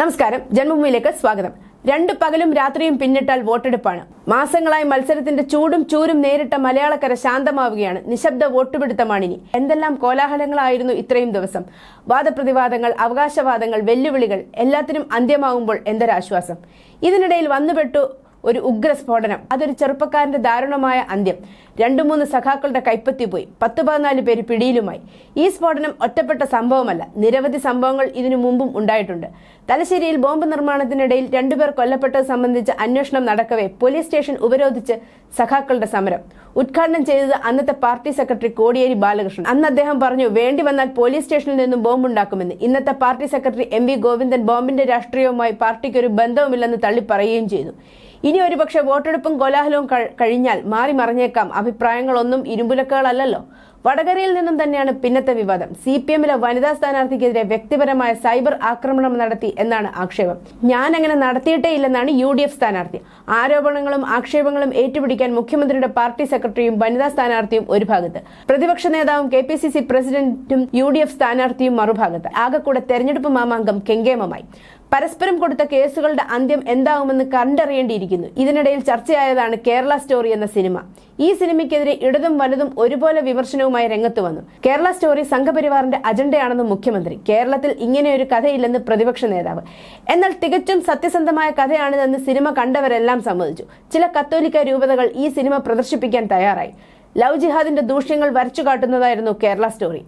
നമസ്കാരം ജന്മഭൂമിയിലേക്ക് സ്വാഗതം. രണ്ട് പകലും രാത്രിയും പിന്നിട്ടാൽ വോട്ടെടുപ്പാണ്. മാസങ്ങളായി മത്സരത്തിന്റെ ചൂടും ചൂരും നേരിട്ട മലയാളക്കര ശാന്തമാവുകയാണ്. നിശബ്ദ വോട്ടുപിടുത്തമാണിനി. എന്തെല്ലാം കോലാഹലങ്ങളായിരുന്നു ഇത്രയും ദിവസം? വാദപ്രതിവാദങ്ങൾ അവകാശവാദങ്ങൾ വെല്ലുവിളികൾ എല്ലാത്തിനും അന്ത്യമാവുമ്പോൾ എന്തൊരാശ്വാസം? ഇതിനിടയിൽ വന്നുപെട്ടു ഒരു ഉഗ്ര സ്ഫോടനം അതൊരു ചെറുപ്പക്കാരന്റെ ദാരുണമായ അന്ത്യം. രണ്ടു മൂന്ന് സഖാക്കളുടെ കൈപ്പത്തി പോയി. പത്ത് പതിനാല് പേര് പിടിയിലുമായി. ഈ സ്ഫോടനം ഒറ്റപ്പെട്ട സംഭവമല്ല. നിരവധി സംഭവങ്ങൾ ഇതിനു മുമ്പും ഉണ്ടായിട്ടുണ്ട്. തലശ്ശേരിയിൽ ബോംബ് നിർമ്മാണത്തിനിടയിൽ രണ്ടുപേർ കൊല്ലപ്പെട്ടത് സംബന്ധിച്ച് അന്വേഷണം നടക്കവേ പോലീസ് സ്റ്റേഷൻ ഉപരോധിച്ച് സഖാക്കളുടെ സമരം. ഉദ്ഘാടനം ചെയ്തത് അന്നത്തെ പാർട്ടി സെക്രട്ടറി കോടിയേരി ബാലകൃഷ്ണൻ. അന്ന് അദ്ദേഹം പറഞ്ഞു വേണ്ടി വന്നാൽ പോലീസ് സ്റ്റേഷനിൽ നിന്നും ബോംബുണ്ടാക്കുമെന്ന് ഇന്നത്തെ party secretary M V Govindan ബോംബിന്റെ രാഷ്ട്രീയവുമായി പാർട്ടിക്ക് ഒരു ബന്ധവുമില്ലെന്ന് തള്ളി പറയുകയും ചെയ്തു. ഇനി ഒരുപക്ഷെ വോട്ടെടുപ്പും കോലാഹലവും കഴിഞ്ഞാൽ മാറി മറിഞ്ഞേക്കാം. അഭിപ്രായങ്ങളൊന്നും ഇരുമ്പുലക്കുകളല്ലല്ലോ. വടകരയിൽ നിന്നും തന്നെയാണ് പിന്നത്തെ വിവാദം. സി പി എമ്മിലെ വനിതാ സ്ഥാനാർത്ഥിക്കെതിരെ വ്യക്തിപരമായ സൈബർ ആക്രമണം നടത്തി എന്നാണ് ആക്ഷേപം. ഞാൻ അങ്ങനെ നടത്തിയിട്ടേ ഇല്ലെന്നാണ് യു ഡി എഫ് സ്ഥാനാർത്ഥി. ആരോപണങ്ങളും ആക്ഷേപങ്ങളും ഏറ്റുപിടിക്കാൻ മുഖ്യമന്ത്രിയുടെ പാർട്ടി സെക്രട്ടറിയും വനിതാ സ്ഥാനാർത്ഥിയും ഒരു ഭാഗത്ത്. പ്രതിപക്ഷ നേതാവും കെ പി സി സി പ്രസിഡന്റും യു ഡി എഫ് സ്ഥാനാർത്ഥിയും മറുഭാഗത്ത്. ആകെക്കൂടെ തെരഞ്ഞെടുപ്പ് മാമാങ്കം കെങ്കേമമായി. പരസ്പരം കൊടുത്ത കേസുകളുടെ അന്ത്യം എന്താവുമെന്ന് കണ്ടറിയേണ്ടിയിരിക്കുന്നു. ഇതിനിടയിൽ ചർച്ചയായതാണ് കേരള സ്റ്റോറി എന്ന സിനിമ. ഈ സിനിമയ്ക്കെതിരെ ഇടതും വലതും ഒരുപോലെ വിമർശനവുമായി രംഗത്ത് വന്നു. കേരള സ്റ്റോറി സംഘപരിവാറിന്റെ അജണ്ടയാണെന്ന് മുഖ്യമന്ത്രി. കേരളത്തിൽ ഇങ്ങനെയൊരു കഥയില്ലെന്ന് പ്രതിപക്ഷ നേതാവ്. എന്നാൽ തികച്ചും സത്യസന്ധമായ കഥയാണിതെന്ന് സിനിമ കണ്ടവരെല്ലാം സമ്മതിച്ചു. ചില കത്തോലിക്ക രൂപതകൾ ഈ സിനിമ പ്രദർശിപ്പിക്കാൻ തയ്യാറായി. ലവ് ജിഹാദിന്റെ ദൂഷ്യങ്ങൾ വരച്ചു കാട്ടുന്നതായിരുന്നു കേരള സ്റ്റോറി.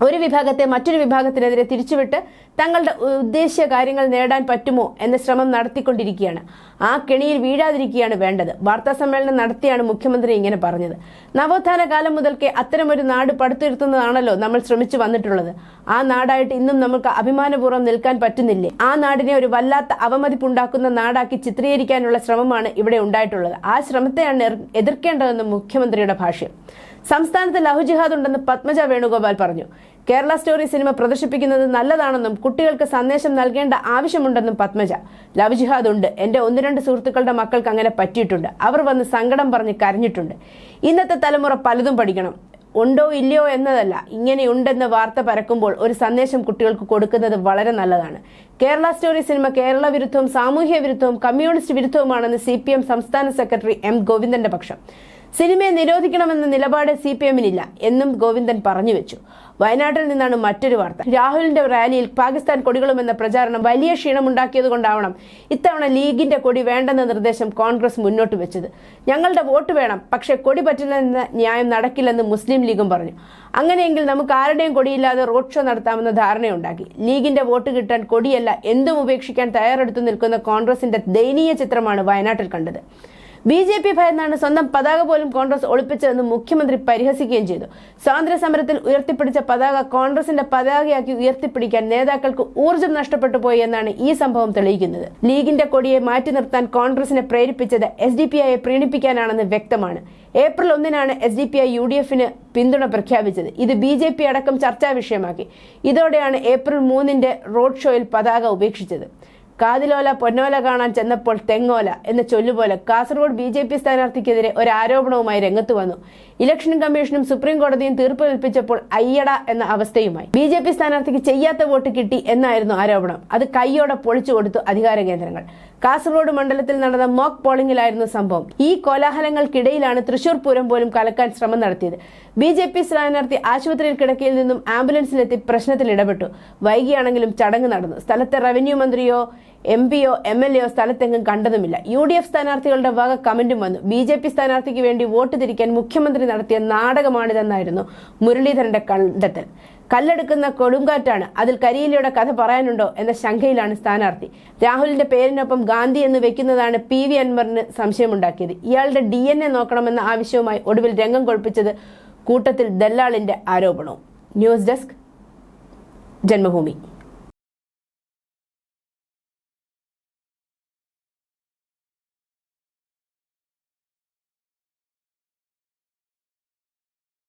ഒരു വിഭാഗത്തെ മറ്റൊരു വിഭാഗത്തിനെതിരെ തിരിച്ചുവിട്ട് തങ്ങളുടെ ഉദ്ദേശ്യ കാര്യങ്ങൾ നേടാൻ പറ്റുമോ എന്ന ശ്രമം നടത്തിക്കൊണ്ടിരിക്കുകയാണ്. ആ കെണിയിൽ വീഴാതിരിക്കുകയാണ് വേണ്ടത്. വാർത്താ സമ്മേളനം നടത്തിയാണ് മുഖ്യമന്ത്രി ഇങ്ങനെ പറഞ്ഞത്. നവോത്ഥാന കാലം മുതൽക്കേ അത്തരമൊരു നാട് പടുത്തുയർത്തുന്നതാണല്ലോ നമ്മൾ ശ്രമിച്ചു വന്നിട്ടുള്ളത്. ആ നാടായിട്ട് ഇന്നും നമുക്ക് അഭിമാനപൂർവം നിൽക്കാൻ പറ്റുന്നില്ലേ? ആ നാടിനെ ഒരു വല്ലാത്ത അവമതിപ്പുണ്ടാക്കുന്ന നാടാക്കി ചിത്രീകരിക്കാനുള്ള ശ്രമമാണ് ഇവിടെ ഉണ്ടായിട്ടുള്ളത്. ആ ശ്രമത്തെയാണ് എതിർക്കേണ്ടതെന്ന് മുഖ്യമന്ത്രിയുടെ ഭാഷ്യം. സംസ്ഥാനത്ത് ലഹുജിഹാദ് ഉണ്ടെന്ന് പത്മജ വേണുഗോപാൽ പറഞ്ഞു. കേരള സ്റ്റോറി സിനിമ പ്രദർശിപ്പിക്കുന്നത് നല്ലതാണെന്നും കുട്ടികൾക്ക് സന്ദേശം നൽകേണ്ട ആവശ്യമുണ്ടെന്നും പത്മജ. ലവ് ജിഹാദ് ഉണ്ട്. എന്റെ ഒന്ന് രണ്ട് സുഹൃത്തുക്കളുടെ മക്കൾക്ക് അങ്ങനെ പറ്റിയിട്ടുണ്ട്. അവർ വന്ന് സങ്കടം പറഞ്ഞ് കരഞ്ഞിട്ടുണ്ട്. ഇന്നത്തെ തലമുറ പലതും പഠിക്കണം. ഉണ്ടോ ഇല്ലയോ എന്നതല്ല. ഇങ്ങനെയുണ്ടെന്ന വാർത്ത പരക്കുമ്പോൾ ഒരു സന്ദേശം കുട്ടികൾക്ക് കൊടുക്കുന്നത് വളരെ നല്ലതാണ്. കേരള സ്റ്റോറി സിനിമ കേരള വിരുദ്ധവും സാമൂഹ്യ വിരുദ്ധവും കമ്മ്യൂണിസ്റ്റ് വിരുദ്ധവുമാണെന്ന് സി സംസ്ഥാന സെക്രട്ടറി എം ഗോവിന്ദന്റെ പക്ഷം. സിനിമയെ നിരോധിക്കണമെന്ന നിലപാട് സി പി എമ്മിനില്ല എന്നും ഗോവിന്ദൻ പറഞ്ഞു വെച്ചു വയനാട്ടിൽ നിന്നാണ് മറ്റൊരു വാർത്ത. രാഹുലിന്റെ റാലിയിൽ പാകിസ്ഥാൻ കൊടികളുമെന്ന പ്രചാരണം വലിയ ക്ഷീണമുണ്ടാക്കിയതുകൊണ്ടാവണം ഇത്തവണ ലീഗിന്റെ കൊടി വേണ്ടെന്ന നിർദ്ദേശം കോൺഗ്രസ് മുന്നോട്ട് വെച്ചത്. ഞങ്ങളുടെ വോട്ട് വേണം പക്ഷേ കൊടി പറ്റില്ലെന്ന ന്യായം നടക്കില്ലെന്ന് മുസ്ലിം ലീഗും പറഞ്ഞു. അങ്ങനെയെങ്കിൽ നമുക്ക് ആരുടെയും കൊടിയില്ലാതെ റോഡ് ഷോ നടത്താമെന്ന ധാരണയുണ്ടാക്കി. ലീഗിന്റെ വോട്ട് കിട്ടാൻ കൊടിയല്ല എന്തും ഉപേക്ഷിക്കാൻ തയ്യാറെടുത്തു നിൽക്കുന്ന കോൺഗ്രസിന്റെ ദയനീയ ചിത്രമാണ് വയനാട്ടിൽ കണ്ടത്. ബി ജെ പി ഭയന്നാണ് സ്വന്തം പതാക പോലും കോൺഗ്രസ് ഒളിപ്പിച്ചതെന്ന് മുഖ്യമന്ത്രി പരിഹസിക്കുകയും ചെയ്തു. സ്വാതന്ത്ര്യ സമരത്തിൽ ഉയർത്തിപ്പിടിച്ച പതാക കോൺഗ്രസിന്റെ പതാകയാക്കി ഉയർത്തിപ്പിടിക്കാൻ നേതാക്കൾക്ക് ഊർജം നഷ്ടപ്പെട്ടു പോയി എന്നാണ് ഈ സംഭവം തെളിയിക്കുന്നത്. ലീഗിന്റെ കൊടിയെ മാറ്റി നിർത്താൻ കോൺഗ്രസിനെ പ്രേരിപ്പിച്ചത് എസ് ഡി പി ഐയെ പ്രീണിപ്പിക്കാനാണെന്ന് വ്യക്തമാണ്. ഏപ്രിൽ ഒന്നിനാണ് S D P I U D എഫിന് പിന്തുണ പ്രഖ്യാപിച്ചത്. ഇത് ബി ജെ പി അടക്കം ചർച്ചാ വിഷയമാക്കി. ഇതോടെയാണ് ഏപ്രിൽ മൂന്നിന്റെ റോഡ് ഷോയിൽ പതാക ഉപേക്ഷിച്ചത്. കാതിലോല പൊന്നോല കാണാൻ ചെന്നപ്പോൾ തെങ്ങോല എന്ന ചൊല്ലുപോലെ കാസർഗോഡ് ബി ജെ പി സ്ഥാനാർത്ഥിക്കെതിരെ ഒരു ആരോപണവുമായി രംഗത്ത് വന്നു. ഇലക്ഷൻ കമ്മീഷനും സുപ്രീം കോടതിയും തീർപ്പ് കൽപ്പിച്ചപ്പോൾ അയ്യട എന്ന അവസ്ഥയുമായി. ബി ജെ പി സ്ഥാനാർത്ഥിക്ക് ചെയ്യാത്ത വോട്ട് കിട്ടി എന്നായിരുന്നു ആരോപണം. അത് കൈയോടെ പൊളിച്ചു കൊടുത്തു അധികാര കേന്ദ്രങ്ങൾ. കാസർഗോഡ് മണ്ഡലത്തിൽ നടന്ന മോക്ക് പോളിംഗിലായിരുന്നു സംഭവം. ഈ കോലാഹലങ്ങൾക്കിടയിലാണ് തൃശൂർ പൂരം പോലും കലക്കാൻ ശ്രമം നടത്തിയത്. ബി ജെ പി സ്ഥാനാർത്ഥി ആശുപത്രിയിൽ കിടക്കയിൽ നിന്നും ആംബുലൻസിലെത്തി പ്രശ്നത്തിൽ ഇടപെട്ടു. വൈകിയാണെങ്കിലും ചടങ്ങ് നടന്നു. സ്ഥലത്തെ റവന്യൂ മന്ത്രിയോ എം പിയോ എം എൽ എയോ സ്ഥലത്തെങ്ങും കണ്ടതുമില്ല. യു ഡി എഫ് സ്ഥാനാർത്ഥികളുടെ വക കമന്റും വന്നു. ബി ജെ പി സ്ഥാനാർത്ഥിക്ക് വേണ്ടി വോട്ട് തിരിക്കാൻ മുഖ്യമന്ത്രി നടത്തിയ നാടകമാണിതെന്നായിരുന്നു മുരളീധരന്റെ കണ്ടെത്തൽ. കല്ലെടുക്കുന്ന കൊടുങ്കാറ്റാണ്. അതിൽ കരിയിലയുടെ കഥ പറയാനുണ്ടോ എന്ന ശങ്കയിലാണ് സ്ഥാനാർത്ഥി. രാഹുലിന്റെ പേരിനൊപ്പം ഗാന്ധി എന്ന് വെക്കുന്നതാണ് പി വി അൻവറിന് സംശയമുണ്ടാക്കിയത്. ഇയാളുടെ ഡി എൻ എ നോക്കണമെന്ന ആവശ്യവുമായി ഒടുവിൽ രംഗം കൊഴിപ്പിച്ചത് കൂട്ടത്തിൽ ദല്ലാളിന്റെ ആരോപണവും. News desk Janmabhumi.